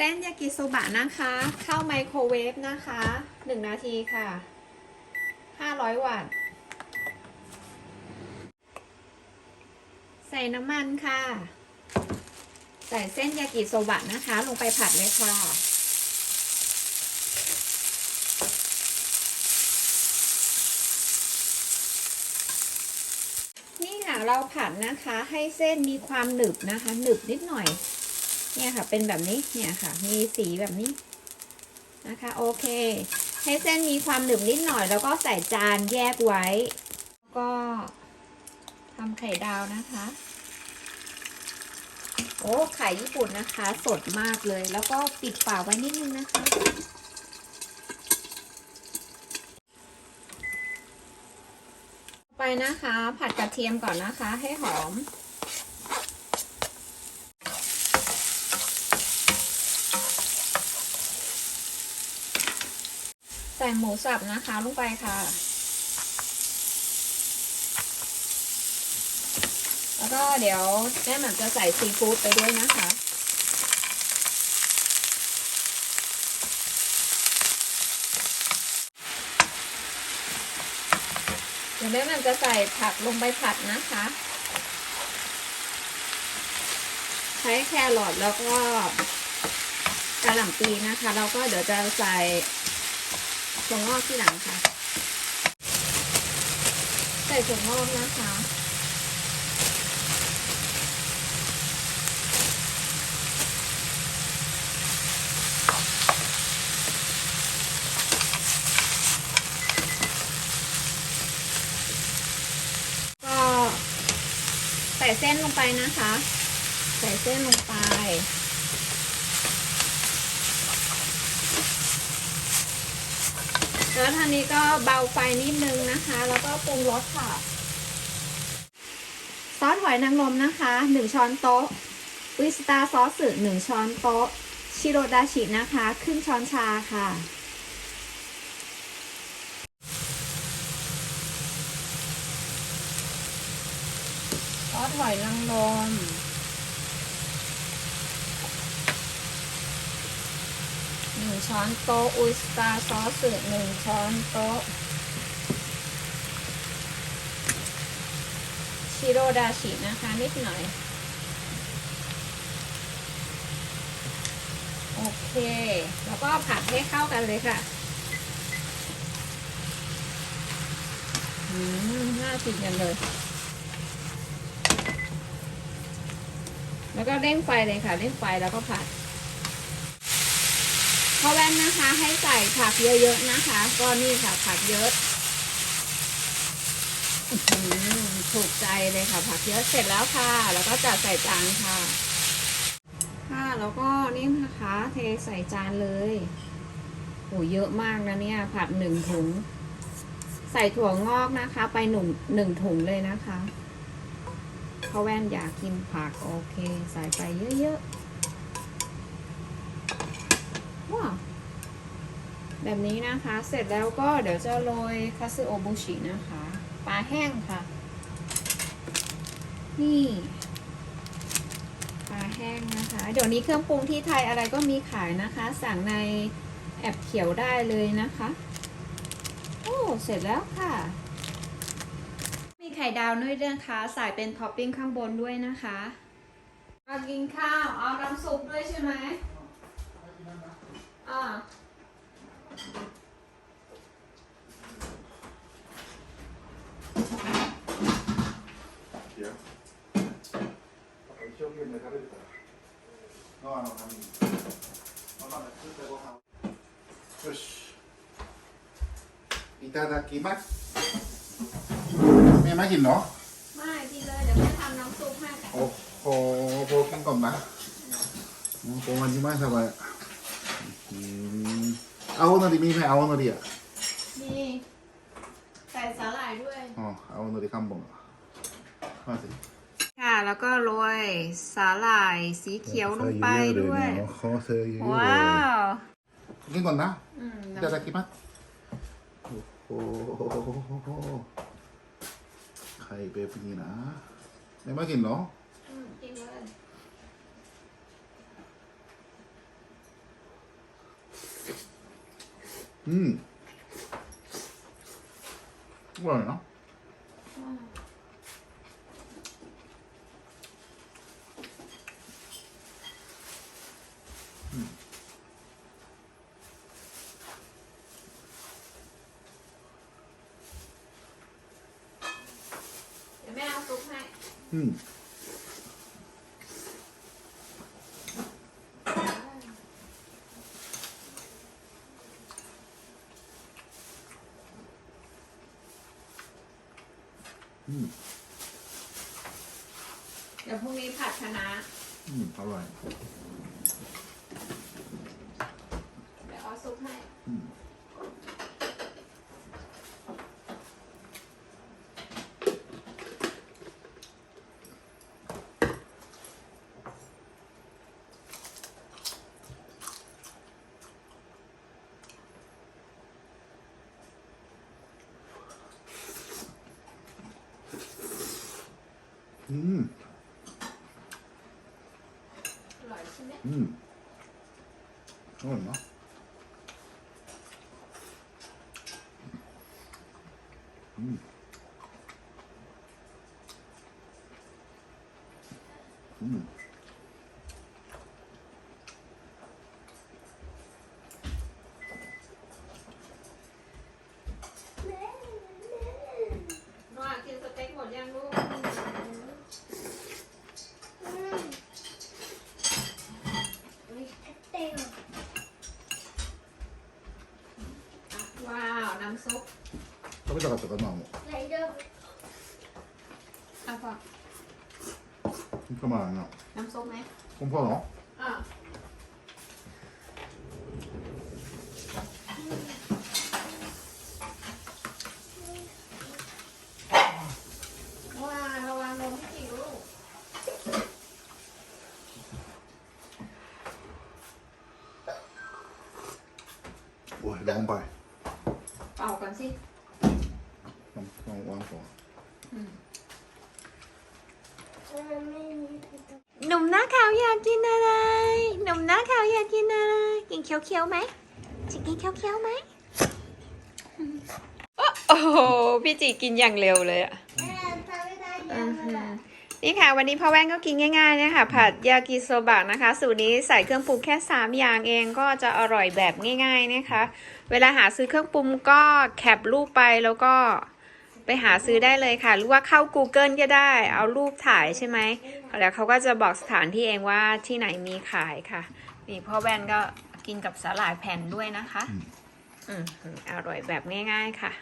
เส้นยากิโซบะนะคะ เข้าไมโครเวฟนะคะหนึ่งนาทีค่ะ 500 วัตต์ ใส่น้ำมันค่ะ ใส่เส้นยากิโซบะนะคะ ลงไปผัดเลยค่ะ นี่ค่ะเราผัดนะคะ ให้เส้นมีความหนึบนะคะ หนึบนิดหน่อย เนี่ยค่ะ เป็นแบบนี้เนี่ยค่ะ มีสีแบบนี้นะคะ โอเค ให้เส้นมีความหนึบนิดหน่อย แล้วก็ใส่จานแยกไว้ ก็ทำไข่ดาวนะคะ โอ้ไข่ญี่ปุ่นนะคะ สดมากเลย แล้วก็ปิดฝาไว้นิดนึงนะคะไปนะคะ ผัดกระเทียมก่อนนะคะ ให้หอม ใส่หมูสับนะคะลงไปค่ะ แล้วก็เดี๋ยวแม่หม่ำจะใส่ซีฟู้ดไปด้วยนะคะเดี๋ยวแม่หม่ำจะใส่ผักลงไปผัดนะคะ ใช้แครอทแล้วก็กระหล่ำปีนะคะ แล้วก็เดี๋ยวจะใส่ ถั่วงอกที่หลังค่ะ ใส่ถั่วงอกนะคะก็ใส่เส้นลงไปนะคะ ใส่เส้นลงไป แล้วทานนี้ก็เบาไฟนิดนึงนะคะ แล้วก็ปรุงรสค่ะ ซอสหอยนางรมนะคะหนึ่งช้อนโต๊ะ วิสตาซอสสึหนึ่งช้อนโต๊ะ ชิโรดาชินะคะครึ่งช้อนชาค่ะ ซอสหอยนางรมหนึ่ง ช้อนโต๊ะอุสตาซอสสึหนึ่งช้อนโต๊ะชิโรดาชินะคะ นิดหน่อย โอเค แล้วก็ผัดให้เข้ากันเลยค่ะอืมน่ากินกันเลย แล้วก็เร่งไฟเลยค่ะ เร่งไฟแล้วก็ผัด ข้าวแว่นนะคะ ให้ใส่ผักเยอะๆนะคะ ก็นี่ค่ะผักเยอะถูกใจเลยค่ะ ผักเยอะเสร็จแล้วค่ะ แล้วก็จัดใส่จานค่ะ ค่ะแล้วก็นี่นะคะเทใส่จานเลยโหเยอะมากนะเนี่ย ผัดหนึ่งถุง ใส่ถั่วงอกนะคะ ไปหนึ่งหนึ่งถุงเลยนะคะเพราะแว่นอยากกินผักโอเค ใส่ไปเยอะๆ ว้าแบบนี้นะคะ เสร็จแล้วก็เดี๋ยวจะโรยคาซึโอบุชินะคะ ปลาแห้งค่ะ นี่ปลาแห้งนะคะ เดี๋ยวนี้เครื่องปรุงที่ไทยอะไรก็มีขายนะคะ สั่งในแอปเขียวได้เลยนะคะ โอ้ เสร็จแล้วค่ะ มีไข่ดาวด้วยนะคะใส่เป็นท็อปปิ้งข้างบนด้วยนะคะ มากินข้าว เอาน้ำซุปด้วยใช่ไหม à 요 애쇼기에 내가 그랬다. 너안 오고 가니. 엄마가 술 대고 하고. 요시. 이타다키마스. mẹ má gìn nó ไม่กินเลยเดี๋ยวแม่ทำน้ำซุปให้ โอ้โหโบกินก่อนมะโอ้โหวันนี้มาสบายอะ เอาหน่อยดิมีไหมเอาหน่อยดิอะมีใส่สาหร่ายด้วย อ๋อเอาหน่อยดิามบงมาสิค่ะ แล้วก็โรยสาหร่ายสีเขียวลงไปด้วย ว้าวกินก่อนนะเดี๋ยวจะกินมั้ยโอ้โหไข่เป็นนี่นะไม่มากินเนาะ อืมอร่อยเนาะ เดี๋ยวแม่เอาซุปให้อืมอืมเดี๋ยวพรุ่งนี้ผัดคะน้าอืมอร่อย เดี๋ยวเอาซุปให้ อืม อืมอร่อยใช่ไหม อืมอร่อยเนาะอืมอืม นัวกินสเต็กหมดยังลูก อะว้าว น้ำซุป 食べたかったかなもう อ่ะพอ かまあな น้ำซุปไหม コンパの อ่ะว้าวระวังลมให้จริงลูก โอ้ยร้องไป เป่าก่อนสิ ต้องต้องวางก่อนหนุ่มหน้าขาวอยากกินอะไร หนุ่มหน้าขาวอยากกินอะไร กินเคี้ยวๆไหมจะกินเคี้ยวๆไหมโอ้โห พี่จีกินอย่างเร็วเลยอะนี่ค่ะ วันนี้พ่อแว่นก็กินง่ายๆเนี่ยค่ะผัดยากิโซบะนะคะ สูตรนี้ใส่เครื่องปรุงแค่ 3 อย่างเองก็จะอร่อยแบบง่ายๆนะคะ เวลาหาซื้อเครื่องปรุงก็แคปรูปไปแล้วก็ ไปหาซื้อได้เลยค่ะ หรือว่าเข้า Google ก็ได้ เอารูปถ่ายใช่ไหมแล้วเขาก็จะบอกสถานที่เองว่าที่ไหนมีขายค่ะ นี่พ่อแว่นก็กินกับสาหร่ายแผ่นด้วยนะคะ อืมอร่อยแบบง่าย ๆ ค่ะ